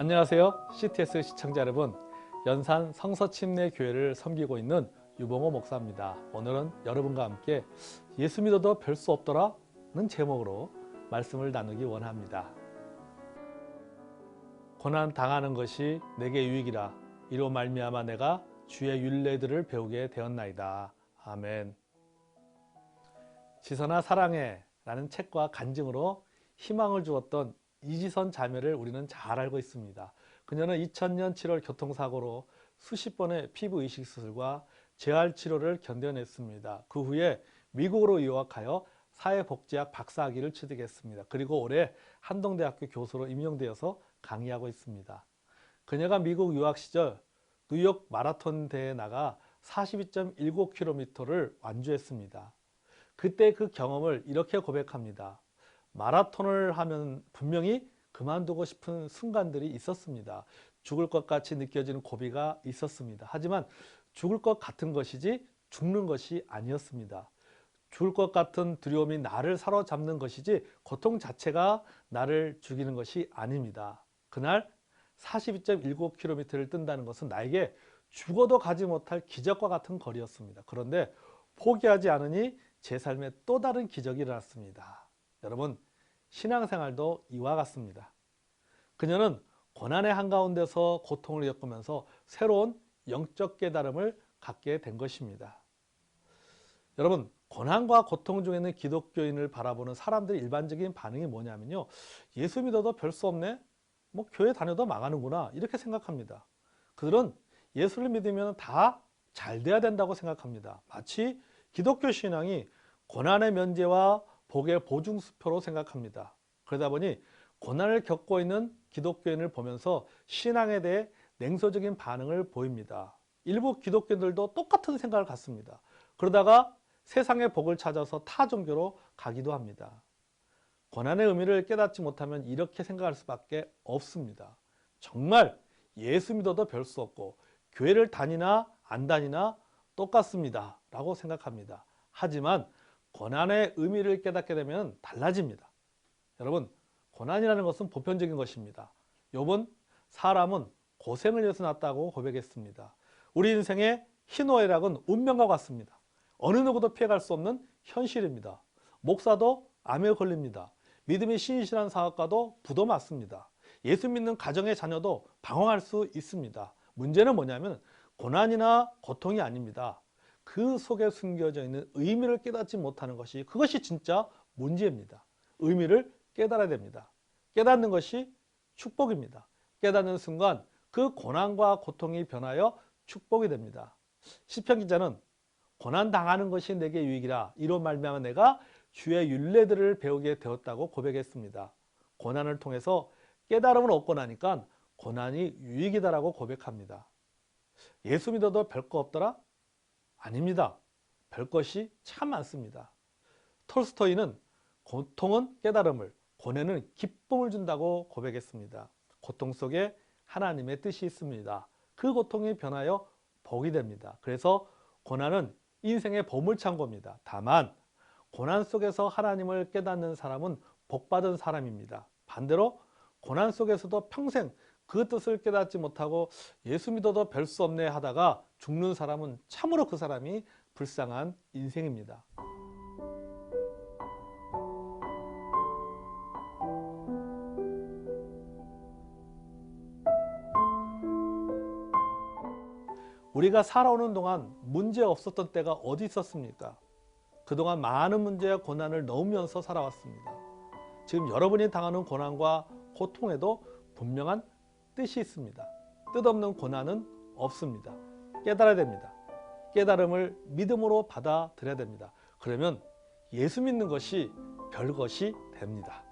안녕하세요. CTS 시청자 여러분. 연산 성서침례 교회를 섬기고 있는 유봉호 목사입니다. 오늘은 여러분과 함께 예수 믿어도 별 수 없더라 는 제목으로 말씀을 나누기 원합니다. 고난 당하는 것이 내게 유익이라 이로 말미암아 내가 주의 윤례들을 배우게 되었나이다. 아멘. 지선아 사랑해 라는 책과 간증으로 희망을 주었던 이지선 자매를 우리는 잘 알고 있습니다. 그녀는 2000년 7월 교통사고로 수십 번의 피부 이식 수술과 재활 치료를 견뎌냈습니다. 그 후에 미국으로 유학하여 사회복지학 박사학위를 취득했습니다. 그리고 올해 한동대학교 교수로 임용되어서 강의하고 있습니다. 그녀가 미국 유학 시절 뉴욕 마라톤 대회에 나가 42.19km를 완주했습니다. 그때 그 경험을 이렇게 고백합니다. 마라톤을 하면 분명히 그만두고 싶은 순간들이 있었습니다. 죽을 것 같이 느껴지는 고비가 있었습니다. 하지만 죽을 것 같은 것이지 죽는 것이 아니었습니다. 죽을 것 같은 두려움이 나를 사로잡는 것이지 고통 자체가 나를 죽이는 것이 아닙니다. 그날 42.19km를 뜬다는 것은 나에게 죽어도 가지 못할 기적과 같은 거리였습니다. 그런데 포기하지 않으니 제 삶에 또 다른 기적이 일어났습니다. 여러분, 신앙생활도 이와 같습니다. 그녀는 고난의 한가운데서 고통을 겪으면서 새로운 영적 깨달음을 갖게 된 것입니다. 여러분, 고난과 고통 중에 있는 기독교인을 바라보는 사람들의 일반적인 반응이 뭐냐면요. 예수 믿어도 별 수 없네? 뭐 교회 다녀도 망하는구나. 이렇게 생각합니다. 그들은 예수를 믿으면 다 잘 돼야 된다고 생각합니다. 마치 기독교 신앙이 고난의 면제와 복의 보증수표로 생각합니다. 그러다 보니 고난을 겪고 있는 기독교인을 보면서 신앙에 대해 냉소적인 반응을 보입니다. 일부 기독교인들도 똑같은 생각을 갖습니다. 그러다가 세상의 복을 찾아서 타 종교로 가기도 합니다. 고난의 의미를 깨닫지 못하면 이렇게 생각할 수밖에 없습니다. 정말 예수 믿어도 별 수 없고 교회를 다니나 안 다니나 똑같습니다. 라고 생각합니다. 하지만 고난의 의미를 깨닫게 되면 달라집니다. 여러분, 고난이라는 것은 보편적인 것입니다. 욥은 사람은 고생을 위해서 났다고 고백했습니다. 우리 인생의 희노애락은 운명과 같습니다. 어느 누구도 피해갈 수 없는 현실입니다. 목사도 암에 걸립니다. 믿음이 신실한 사업가도 부도 맞습니다. 예수 믿는 가정의 자녀도 방황할 수 있습니다. 문제는 뭐냐면 고난이나 고통이 아닙니다. 그 속에 숨겨져 있는 의미를 깨닫지 못하는 것이 그것이 진짜 문제입니다. 의미를 깨달아야 됩니다. 깨닫는 것이 축복입니다. 깨닫는 순간 그 고난과 고통이 변하여 축복이 됩니다. 시편 기자는 고난 당하는 것이 내게 유익이라 이로 말미암아 내가 주의 윤례들을 배우게 되었다고 고백했습니다. 고난을 통해서 깨달음을 얻고 나니까 고난이 유익이다라고 고백합니다. 예수 믿어도 별거 없더라? 아닙니다. 별 것이 참 많습니다. 톨스토이는 고통은 깨달음을, 고뇌는 기쁨을 준다고 고백했습니다. 고통 속에 하나님의 뜻이 있습니다. 그 고통이 변하여 복이 됩니다. 그래서 고난은 인생의 보물창고입니다. 다만 고난 속에서 하나님을 깨닫는 사람은 복받은 사람입니다. 반대로 고난 속에서도 평생 그 뜻을 깨닫지 못하고 예수 믿어도 별 수 없네 하다가 죽는 사람은 참으로 그 사람이 불쌍한 인생입니다. 우리가 살아오는 동안 문제 없었던 때가 어디 있었습니까? 그동안 많은 문제와 고난을 넘으면서 살아왔습니다. 지금 여러분이 당하는 고난과 고통에도 분명한 뜻이 있습니다. 뜻없는 고난은 없습니다. 깨달아야 됩니다. 깨달음을 믿음으로 받아들여야 됩니다. 그러면 예수 믿는 것이 별것이 됩니다.